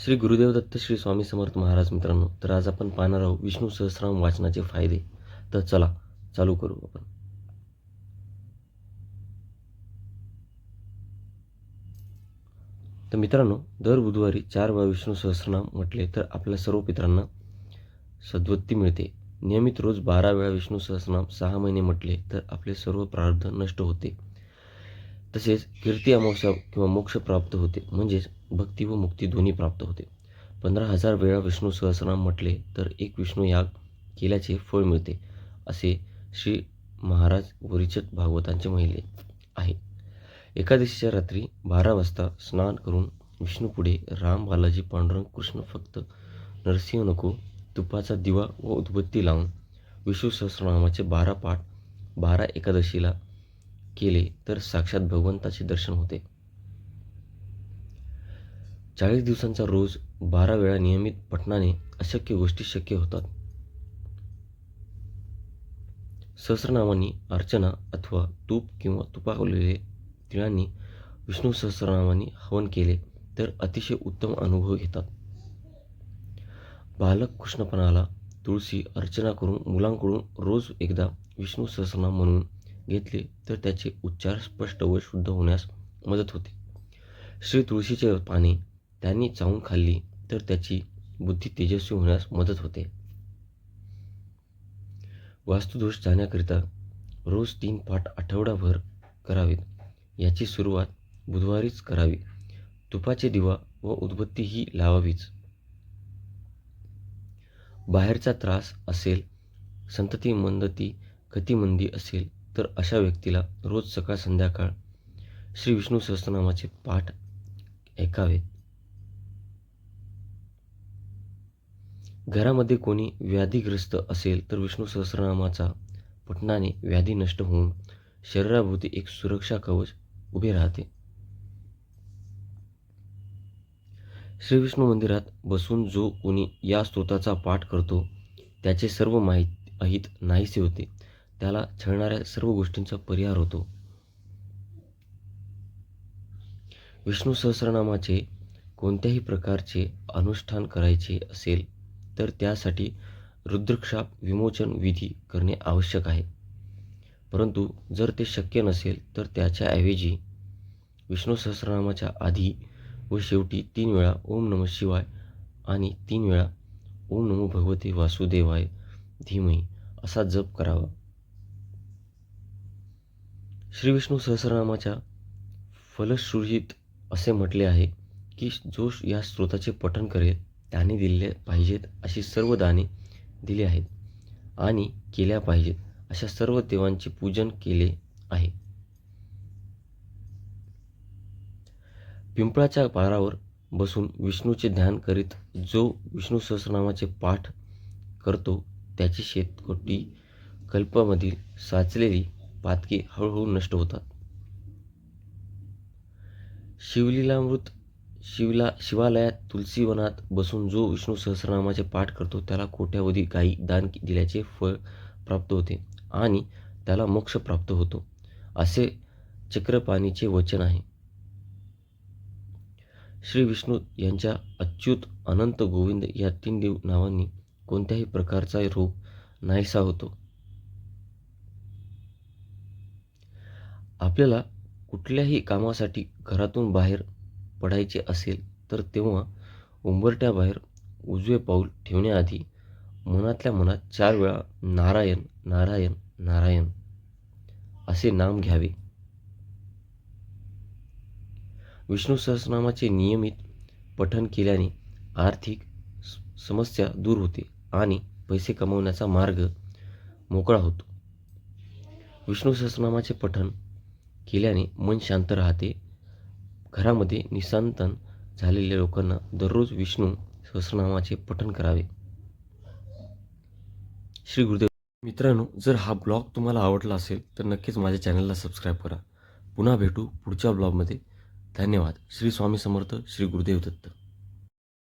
श्री गुरुदेव दत्त श्री स्वामी समर्थ महाराज मित्रांनो तर आज आपण पाहणार आहोत विष्णू सहस्राम वाचनाचे फायदे. तर चला चालू करू आपण. तर मित्रांनो दर बुधवारी चार वेळा विष्णू सहस्रनाम म्हटले तर आपल्या सर्व पित्रांना सद्वत्ती मिळते. नियमित रोज बारा वेळा विष्णू सहस्रनाम सहा महिने म्हटले तर आपले सर्व प्रारब्ध नष्ट होते. तसेच कीर्ती अमावस्या किंवा मोक्ष प्राप्त होते. म्हणजेच भक्ती व मुक्ती दोन्ही प्राप्त होते. पंधरा हजार वेळा विष्णू सहस्रनाम म्हटले तर एक विष्णू याग केल्याचे फळ मिळते असे श्री महाराज वरिचत भागवतांचे महिले आहे. एकादशीच्या रात्री बारा वाजता स्नान करून विष्णूपुढे राम बालाजी पांडुरंग कृष्ण फक्त नरसिंह नको तुपाचा दिवा व उदबत्ती लावून विष्णू सहस्रनामाचे बारा पाठ बारा एकादशीला केले तर साक्षात भगवंताचे दर्शन होते. चाळीस दिवसांचा रोज बारा वेळा नियमित पठणाने अशक्य गोष्टी शक्य होतात. सहस्रनामांनी अर्चना अथवा तूप किंवा तुपावलेले तिळांनी विष्णू सहस्रनामांनी हवन केले तर अतिशय उत्तम अनुभव घेतात. बालक कृष्णपणाला तुळशी अर्चना करून मुलांकडून रोज एकदा विष्णू सहस्रनाम म्हणून घेतले तर त्याचे उच्चार स्पष्ट व शुद्ध होण्यास मदत होते. श्री तुळशीचे पाने त्यांनी चावून खाल्ली तर त्याची बुद्धी तेजस्वी होण्यास मदत होते. वास्तुदोष जाण्याकरिता रोज तीन पाठ आठवडाभर करावेत याची सुरुवात बुधवारीच करावी. तुपाचे दिवा व उदबत्ती ही लावावीच. बाहेरचा त्रास असेल संतती मंदती गतिमंदी असेल तर अशा व्यक्तीला रोज सकाळ संध्याकाळ श्री विष्णू सहस्रनामाचे पाठ ऐकावेत घरामध्ये कोणी व्याधीग्रस्त असेल तर विष्णू सहस्रनामाचा पठणाने व्याधी नष्ट होऊन शरीराभोवती एक सुरक्षा कवच उभे राहते. श्री विष्णू मंदिरात बसून जो कोणी या स्तोताचा पाठ करतो त्याचे सर्व माहीत अहित नाहीसे होते. त्याला छळणाऱ्या सर्व गोष्टींचा परिहार होतो. विष्णू सहस्रनामाचे कोणत्याही प्रकारचे अनुष्ठान करायचे असेल तर त्यासाठी रुद्रक्षाप विमोचन विधी करणे आवश्यक आहे. परंतु जर ते शक्य नसेल तर त्याच्याऐवजी विष्णू सहस्रनामाच्या आधी व शेवटी तीन वेळा ओम नम शिवाय आणि तीन वेळा ओम नमो भगवते वासुदेवाय धीमही असा जप करावा. श्री विष्णू सहस्रनामाच्या फलश्रुहित असे म्हटले आहे की जो या स्रोताचे पठण करेल त्याने दिले पाहिजेत अशी सर्व दाने दिली आहेत आणि केल्या पाहिजेत अशा सर्व देवांचे पूजन केले आहे. पिंपळाच्या पारावर बसून विष्णूचे ध्यान करीत जो विष्णू सहस्रनामाचे पाठ करतो त्याची शेतकोटी कल्पामधील साचलेली पातके हळूहळू नष्ट होतात. शिवलीलामृत शिवला शिवालयात तुलसीवनात बसून जो विष्णू सहस्रनामाचे पाठ करतो त्याला कोट्यावधी गायी दान दिल्याचे फळ प्राप्त होते आणि त्याला मोक्ष प्राप्त होतो. असे चक्रपाणीचे वचन आहे. श्री विष्णू यांच्या अच्युत अनंत गोविंद या तीन देव नावांनी कोणत्याही प्रकारचा रोग नाहीसा होतो. आपल्याला कुठल्याही कामासाठी घरातून बाहेर पडायचे असेल तर तेव्हा उंबरट्याबाहेर उजवे पाऊल ठेवण्याआधी मनातल्या मनात चार वेळा नारायण नारायण नारायण असे नाम घ्यावे. विष्णू सहस्रनामाचे नियमित पठण केल्याने आर्थिक समस्या दूर होते आणि पैसे कमवण्याचा मार्ग मोकळा होतो. विष्णू सहस्रनामाचे पठण केल्याने मन शांत राहते. घरामध्ये निसंतन झालेल्या लोकांना दररोज विष्णू सहस्रनामाचे पठण करावे. श्री गुरुदेव मित्रांनो जर हा ब्लॉग तुम्हाला आवडला असेल तर नक्कीच माझ्या चॅनलला सबस्क्राईब करा. पुन्हा भेटू पुढच्या ब्लॉगमध्ये. धन्यवाद. श्री स्वामी समर्थ श्री गुरुदेव दत्त.